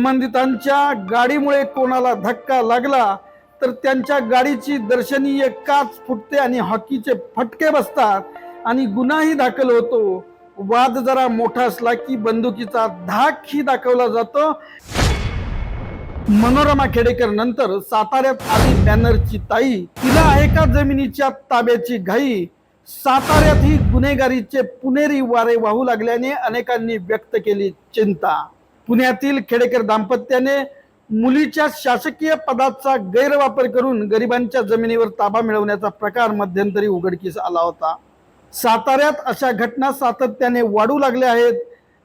संबंधितांच्या गाडीमुळे कोणाला धक्का लागला तर त्यांच्या गाडीची दर्शनीय काच फुटते आणि हॉकीचे फटके बसतात आणि गुन्हाही दाखल होतो. वाद जरा मोठा असला की बंदुकीचा धाकही दाखवला जातो. मनोरमा खेडेकर नंतर साताऱ्यात आली बॅनरची ताई. तिला आहे का जमिनीच्या ताब्याची घाई. साताऱ्यात ही गुन्हेगारीचे पुणेरी वारे वाहू लागल्याने अनेकांनी व्यक्त केली चिंता. पुण्यातील खेडेकर दाम्पत्याने मुलीच्या शासकीय पदाचा गैरवापर करून गरिबांच्या जमिनीवर ताबा मिळवण्याचा प्रकार मध्यंतरी उघडकीस आला होता. साताऱ्यात अशा घटना सातत्याने वाढू लागल्या आहेत.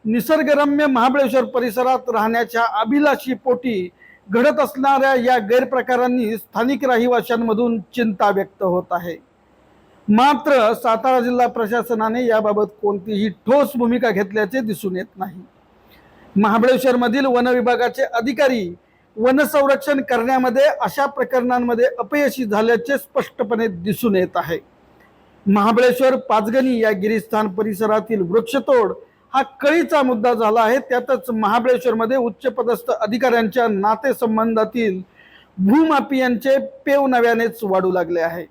निसर्गरम्य महाबळेश्वर परिसरात राहण्याच्या अभिलाषी पोटी घडत असणाऱ्या या गैरप्रकारांनी स्थानिक रहिवाशांमधून चिंता व्यक्त होत आहे. मात्र सातारा जिल्हा प्रशासनाने याबाबत कोणतीही ठोस भूमिका घेतल्याचे दिसून येत नाही. महाबळेश्वर मधील वन विभागाचे अधिकारी वन संरक्षण करण्यामध्ये अशा प्रकरणांमध्ये अपयशी झाल्याचे स्पष्टपणे दिसून येत आहे. महाबळेश्वर पाचगणी या गिरीस्थान परिसरातील वृक्षतोड हा कळीचा मुद्दा झाला आहे. त्यातच महाबळेश्वरमध्ये उच्चपदस्थ अधिकाऱ्यांच्या नातेसंबंधातील भूमापियांचे पेव नव्यानेच वाढू लागले आहे.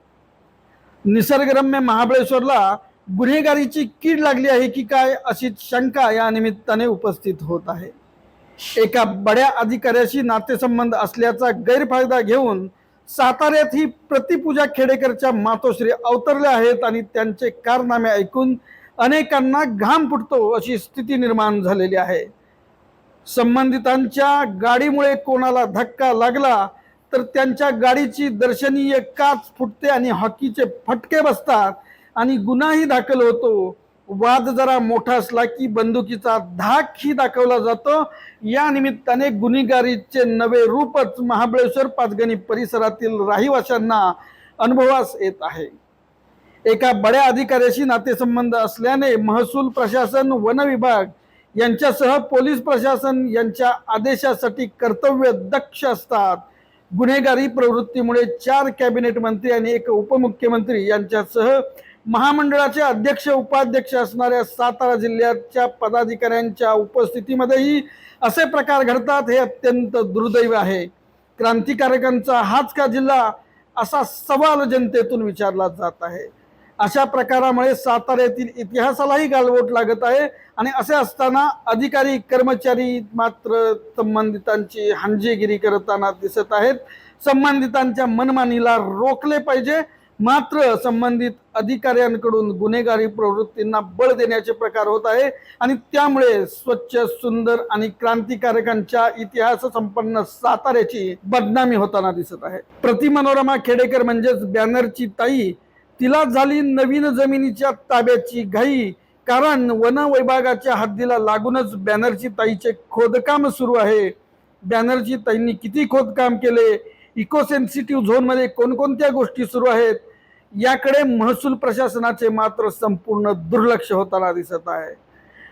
निसर्गरम्य महाबळेश्वरला गुन्हेगारीची कीड लागली आहे की काय अशी शंका या निमित्ताने उपस्थित होत आहे. एका बड्या अधिकाऱ्याशी नातेसंबंध असल्याचा गैरफायदा घेऊन साताऱ्यात ही प्रतिपूजा खेडेकरच्या मातोश्री अवतरल्या आहेत आणि त्यांचे कारनामे ऐकून अनेकांना घाम फुटतो अशी स्थिती निर्माण झालेली आहे. संबंधितांच्या गाडीमुळे कोणाला धक्का लागला तर त्यांच्या गाडीची दर्शनीय काच फुटते आणि हॉकीचे फटके बसतात. आणि गुन्हाही दाखल होतो. वाद जरा मोठा असला की बंदुकीचा धाकही दाखवला जातो. या निमित्ताने गुन्हेगारीचे नवे रूपच महाबळेश्वर पाचगणी परिसरातील राहिवाशांना अनुभवास येत आहे. एका बड्या अधिकाऱ्याशी नातेसंबंध असल्याने महसूल प्रशासन वन विभाग यांच्यासह पोलीस प्रशासन यांच्या आदेशासाठी कर्तव्य दक्ष असतात. गुन्हेगारी प्रवृत्तीमुळे चार कॅबिनेट मंत्री आणि एक उपमुख्यमंत्री यांच्यासह महामंडळाचे अध्यक्ष उपाध्यक्ष असणाऱ्या सातारा जिल्ह्याच्या पदाधिकाऱ्यांच्या उपस्थितीमध्येही असे प्रकार घडतात हे अत्यंत दुर्दैव आहे. क्रांतिकारकांचा हाच का जिल्हा? असा सवाल जनतेतून विचारला जात आहे. अशा प्रकारामुळे साताऱ्यातील इतिहासालाही गालबोट लागत आहे आणि असे असताना अधिकारी कर्मचारी मात्र संबंधितांची हांजेगिरी करताना दिसत आहेत. संबंधितांच्या मनमानीला रोखले पाहिजे. मात्र संबंधित अधिकाऱ्यांकडून गुन्हेगारी प्रवृत्तींना बळ देण्याचे प्रकार होत आहे आणि त्यामुळे स्वच्छ सुंदर आणि क्रांतिकारकांच्या इतिहास संपन्न साताऱ्याची बदनामी होताना दिसत आहे. प्रतिमनोरमा खेडेकर म्हणजेच बॅनरची ताई तिला झाली नवीन जमिनीच्या ताब्याची घाई कारण वन विभागाच्या हद्दीला लागूनच बॅनरची ताईचे खोदकाम सुरू आहे. बॅनरची ताईंनी किती खोदकाम केले? इको सेन्सिटिव्ह झोनमध्ये कोणकोणत्या गोष्टी सुरू आहेत याकडे महसूल प्रशासनाचे मात्र संपूर्ण दुर्लक्ष होताना दिसत आहे.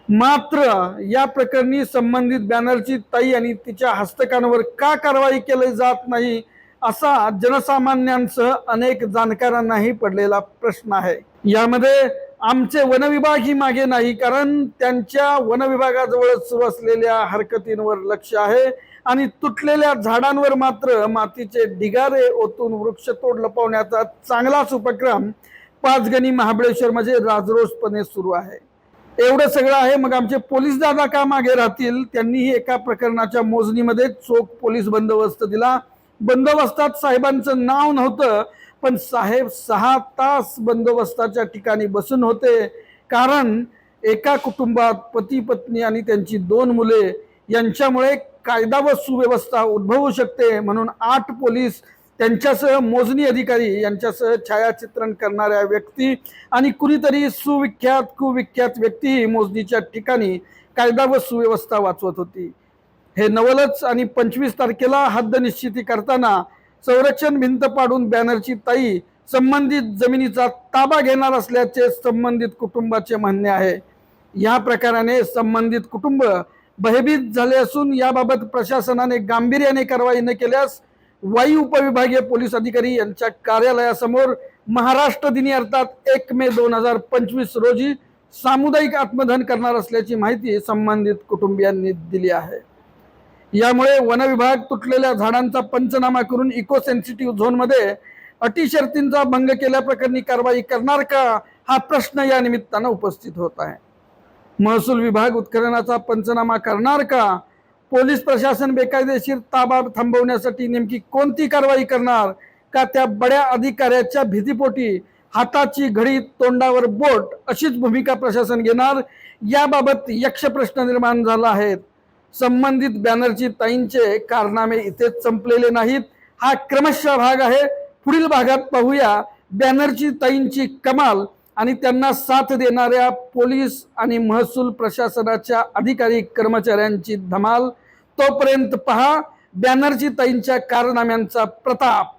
मात्र या प्रकरणी संबंधित बॅनरची ताई आणि तिच्या हस्तकांवर का कारवाई केली जात नाही असा जनसामान्यांसह अनेक जाणकारांनाही पडलेला प्रश्न आहे. यामध्ये आमचे वनविभाग ही मागे नाही कारण त्यांच्या वनविभागाजवळ सुरू असलेल्या हरकतींवर लक्ष आहे. आणि तुटलेल्या झाडांवर मात्र मातीचे ढिगारे ओतून वृक्षतोड लपवण्याचा चांगलाच उपक्रम पाचगणी महाबळेश्वर मध्ये राजरोसपणे सुरू आहे. एवढं सगळं आहे मग आमचे पोलीस दादा का मागे राहतील? त्यांनीही एका प्रकरणाच्या मोजणीमध्ये चोख पोलीस बंदोबस्त दिला. बंदोबस्तात साहेबांचं नाव नव्हतं पण साहेब सहा तास बंदोबस्ताच्या ठिकाणी बसून होते. कारण एका कुटुंबात पती पत्नी आणि त्यांची दोन मुले यांच्यामुळे कायदा व सुव्यवस्था उद्भवू शकते म्हणून आठ पोलीस त्यांच्यासह मोजणी अधिकारी यांच्यासह छायाचित्रण करणाऱ्या व्यक्ती आणि कुणीतरी सुविख्यात कुविख्यात व्यक्तीही मोजणीच्या ठिकाणी कायदा व सुव्यवस्था वाचवत होती. हे नवलच आणि पंचवीस तारखेला हद्द निश्चिती करताना संरक्षण भिंत पाडून बॅनरची ताई संबंधित जमिनीचा ताबा घेणार असल्याचे संबंधित कुटुंबाचे म्हणणे आहे. या प्रकाराने संबंधित कुटुंब भयभीत झाले असून याबाबत प्रशासनाने गांभीर्याने कारवाई न केल्यास वाई उपविभागीय पोलीस अधिकारी यांच्या कार्यालयासमोर महाराष्ट्र दिनी अर्थात एक मे दोन हजार पंचवीस रोजी सामुदायिक आत्मदहन करणार असल्याची माहिती संबंधित कुटुंबियांनी दिली आहे. यामुळे वनविभाग तुटलेल्या झाडांचा पंचनामा करून इको सेन्सिटिव्ह झोनमध्ये अटी शर्तींचा भंग केल्याप्रकरणी कारवाई करणार का हा प्रश्न या निमित्तानं उपस्थित होत आहे. महसूल विभाग उत्खननाचा पंचनामा करणार का? पोलीस प्रशासन बेकायदेशीर ताबा थांबवण्यासाठी नेमकी कोणती कारवाई करणार? का त्या बड्या अधिकाऱ्याच्या भीतीपोटी हाताची घडी तोंडावर बोट अशीच भूमिका प्रशासन घेणार? याबाबत यक्ष प्रश्न निर्माण झाला आहे संबंधित बॅनर्जी ताईंचे कारनामे इथेच संपलेले नाहीत. हा क्रमशः भाग आहे. पुढील भागात पाहूया. बॅनर्जी ताईंची कमाल आणि त्यांना साथ देणाऱ्या पोलीस आणि महसूल प्रशासनाच्या अधिकारी कर्मचाऱ्यांची धमाल. तोपर्यंत पहा बॅनर्जी ताईंच्या कारनाम्यांचा प्रताप.